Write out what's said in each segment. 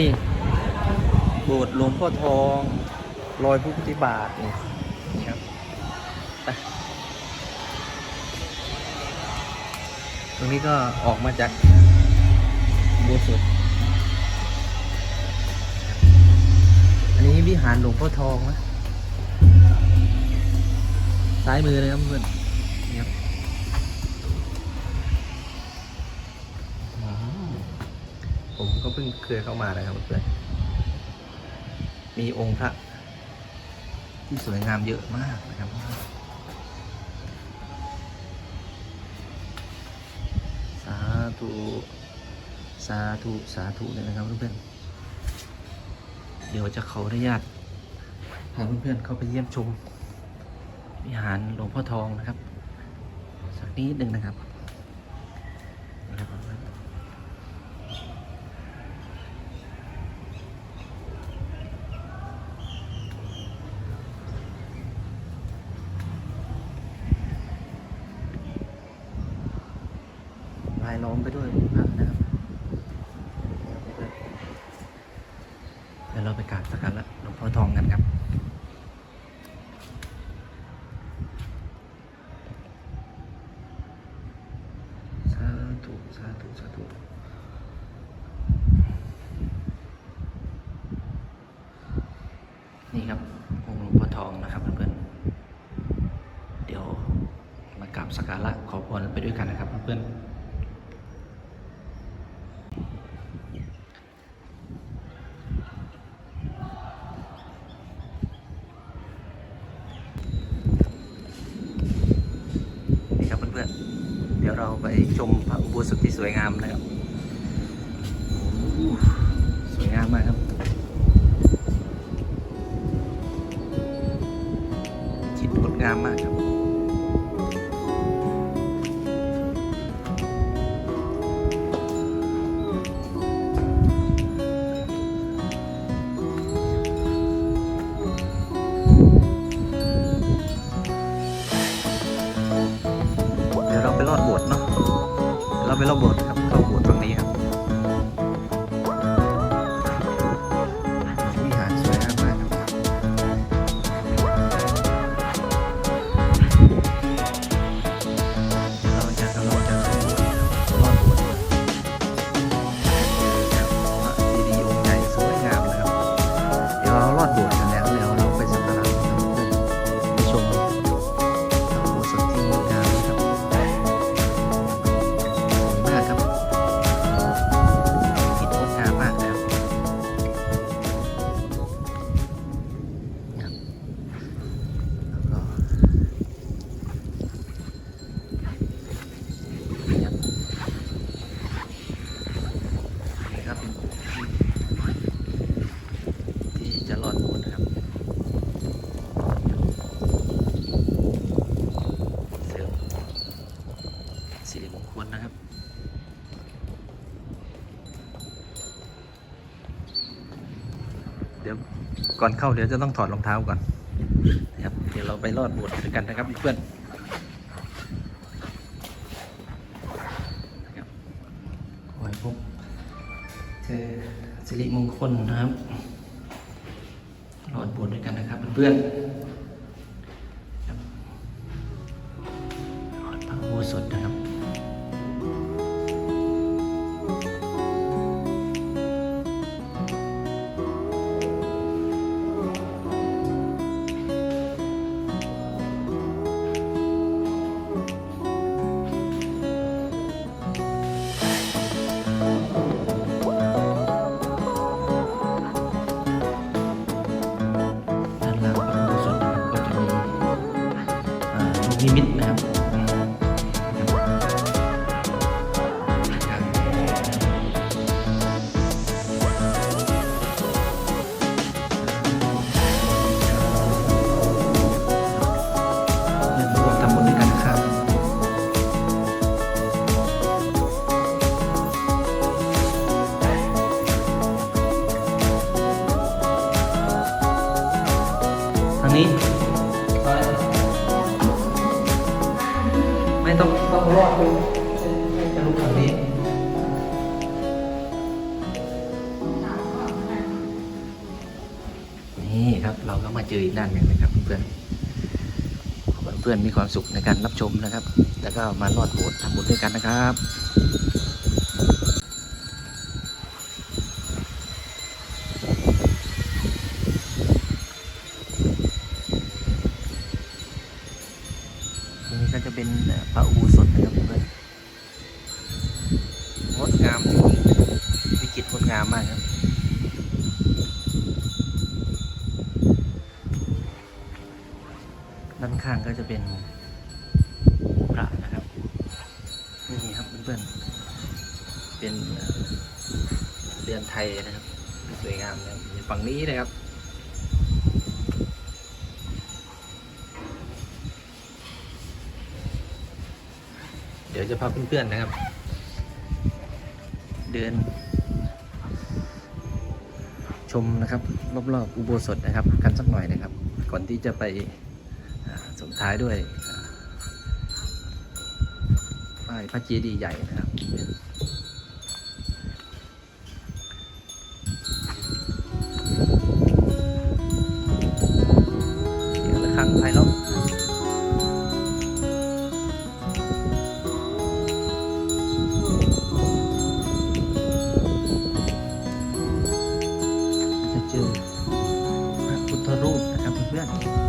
นี่บูตรหลวงพ่อทองรอยพุทธิบาทนี่นี่ครับไปตรงนี้ก็ออกมาจากบัวสดอันนี้วิหารหลวงพ่อทองนะซ้ายมือเลยครับเพื่อน ผมก็เพิ่งเคยเข้ามานะครับเพื่อนมีองค์พระที่สวยงามเยอะมากนะครับสาธุสาธุสาธุเลยนะครับเพื่อนเดี๋ยวจะขออนุญาตพาเพื่อนๆเข้าไปเยี่ยมชมวิหารหลวงพ่อทองนะครับ สักนิดหนึ่งนะครับเพื่อนๆ ลายล้อมไปด้วยพระนะครับ เดี๋ยวเราไปกราบสักการะหลวงพ่อทองกันครับสาธุสาธุสาธุนี่ครับองค์หลวงพ่อทองนะครับเพื่อนๆเดี๋ยวมากราบสักการะขอพรไปด้วยกันนะครับเพื่อนๆ นี่ครับเพื่อนๆ เดี๋ยวเราไปชมพระอุโบสถที่สวยงามนะครับ สวยงามมากครับ ก่อนเข้าเดี๋ยวจะต้องถอดรองเท้าก่อนนะครับเดี๋ยวเราไปรอดบสถ์ด้วยกันนะครับเพื่อนครับขอให้พบเจอสิริมงคลนะครับรอดบสถ์ด้วยกันนะครับเพื่อนรอดพระอุโบสถนะครับ ต้องต้องรอดดูจะลุกทางนี้เราก็มาเจออีกด้านหนึ่งนะครับเพื่อนๆขอเพื่อนๆมีความสุขในการรับชมนะครับ แล้วก็มารอดโบสถ์ทำบุญด้วยกันนะครับ ข้างก็จะเป็นพระนะครับนี่ครับเพื่อนๆเป็นเรือนไทยนะครับสวยงามนะครับฝั่งนี้นะครับเดี๋ยวจะพาเพื่อนๆนะครับ เดิน ชมนะครับ รอบๆอุโบสถนะครับ กันสักหน่อยนะครับ ก่อนที่จะไป ท้ายด้วยอ่าไอ้พระเจดีย์ใหญ่นะครับเสียงระฆังไพเราะจะเจอพระพุทธรูปนะครับเพื่อนๆ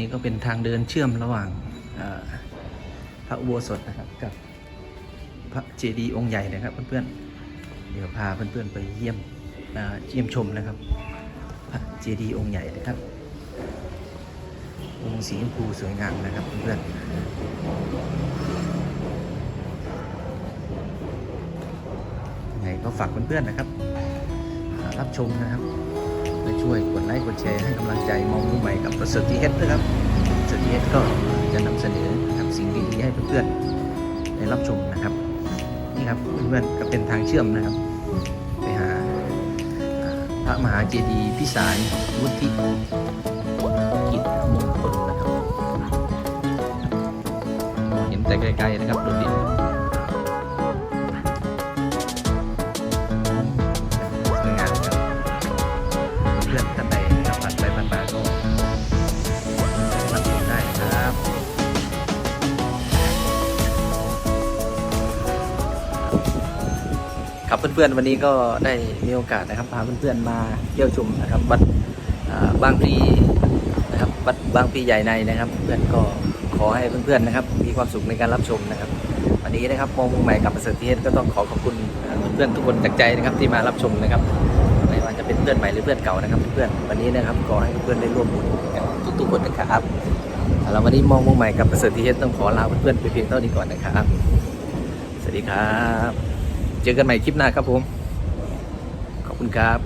นี้ก็เป็นทางเดินเชื่อมระหว่างพระอุโบสถนะครับกับพระเจดีย์องค์ใหญ่นะครับเพื่อนๆ เดี๋ยวพาเพื่อนๆไปเยี่ยมเยี่ยมชมนะครับ พระเจดีย์องค์ใหญ่นะครับ องค์สีชมพูสวยงามนะครับเพื่อนๆไงก็ฝากเพื่อนๆนะครับ รับชมนะครับ ไปช่วยกดไลค์กดแชร์ให้กำลังใจมองมุมใหม่กับประเสริฐทีเฮดนะครับประเสริฐทีเฮดก็จะนำเสนอนะครับสิ่งดีๆให้เพื่อนๆได้รับชมนะครับนี่ครับเพื่อนๆก็เป็นทางเชื่อมนะครับ ไปหาพระมหาเจดีย์พิสารวุฒิกิจมงคลนะครับเห็นแต่ไกลๆนะครับโดดเด่น ครับเพื่อนๆวันนี้ก็ได้มีโอกาสนะครับพาเพื่อนๆมาเที่ยวชมนะครับวัดบางพลีนะครับวัดบางพลีใหญ่ในนะครับ เพื่อนก็ขอให้เพื่อนๆนะครับ มีความสุขในการรับชมนะครับ วันนี้นะครับมองมุมใหม่กับประเสริฐเทศก็ต้องขอขอบคุณเพื่อนๆทุกคนจากใจนะครับที่มารับชมนะครับไม่ว่าจะเป็นเพื่อนใหม่หรือเพื่อนเก่านะครับเพื่อนๆวันนี้นะครับขอให้เพื่อนๆได้ร่วมบุญกันทุกๆคนนะครับแล้ววันนี้มองมุมใหม่กับประเสริฐเทศต้องขอลาเพื่อนๆไปเพียงเท่านี้ก่อนนะครับสวัสดีครับ เจอกันใหม่คลิปหน้าครับผม ขอบคุณครับ